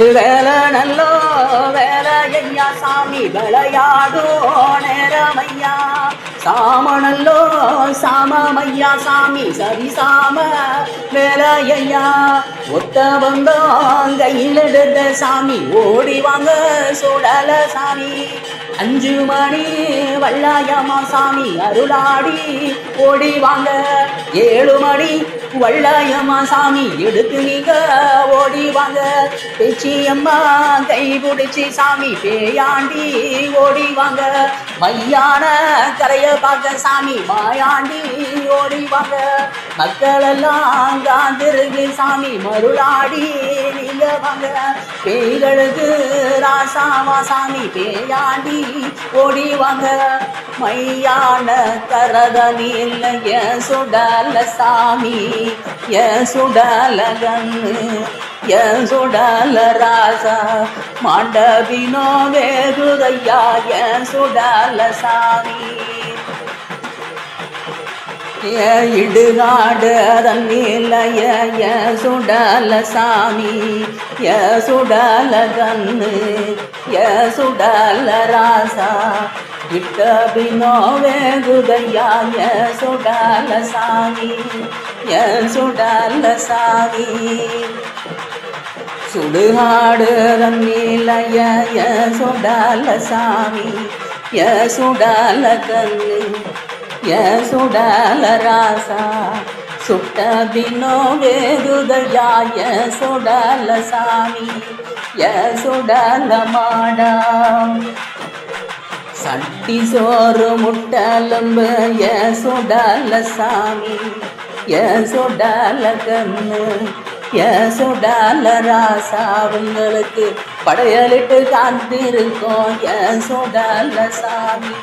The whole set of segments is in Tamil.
வேலை நல்லோ வேலை ஐயா சாமி விளையாடோ நேரமையா. சாமணல்லோ சாமமையா சாமி சரி சாம வேலையா ஒத்த வந்தாங்க கையில் சாமி ஓடி வாங்க சுடல சாமி. அஞ்சு மணி வல்லாயம்மா சாமி அருளாடி ஓடி வாங்க ஏழு மணி வல்லாயம்மா சாமி எடுத்து நீங்க ஓடி வாங்க பேச்சியம்மா கை பிடிச்சி சாமி பேயாண்டி ஓடி வாங்க மையான கரைய பார்க்க சாமி மாயாண்டி ஓடி வாங்க மக்கள் எல்லாம் காந்திருக்கு சாமி அருளாடி நிலவங்க. பேய்களுக்கு ராசாமா சாமி பேயாண்டி ஓடிவாங்க. மையான கரதனி இல்லை என் சுடல சாமி என் சுடல கண்ணு என் சுடல ராசா. மாண்டபினோ வேதுதையா என் சுடல சாமி. இடுகாடு அதன் என் சுடல சாமி ய சுடல கண்ணு ய சுடல ராசா. விட்ட பினோ வேகுதையா என் சுடல சாமி ய சுடல சாமி. சுடுகாடு அதன் ரம்மிலைய ய சுடல சாமி ய சுடல கண்ணு ய சுடால ராசா. சுட்ட பினோ வேகுதையா ய சுடால சாமி. ய சுடால மாடா சட்டி சோறு முட்டலம்பு ய சுடால சாமி. ய சுடால கண்ணு ய சுடால ராசாவுங்களுக்கு படையலிட்டு காத்திருக்கோம் ய சுடால சாமி.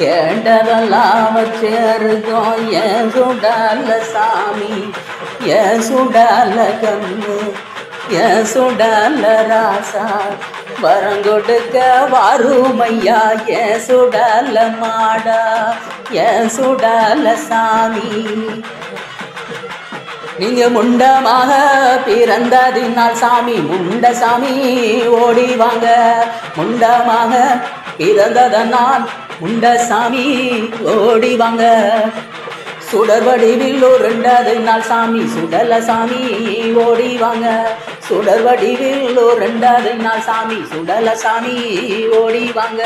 கேண்டதெல்லாம் வச்சிருக்கோம் என் சுடால சாமி என் சுடால கண்ணு என் சுடால ராசா. வரங்கொடுக்க வாருமையா என் சுடல மாடா என் சுடல சாமி. நீங்க முண்டமாக பிறந்ததினால் சாமி முண்ட சாமி ஓடிவாங்க முண்டமாக பிறந்ததனால் உண்ட சாமி ஓடி வாங்க சுடர் வடிவில் ரெண்டாவது நாள் சாமி சுடல சாமி ஓடி வாங்க சுடர் வடிவில் ரெண்டாவது நாள் சாமி சுடல சாமி ஓடி வாங்க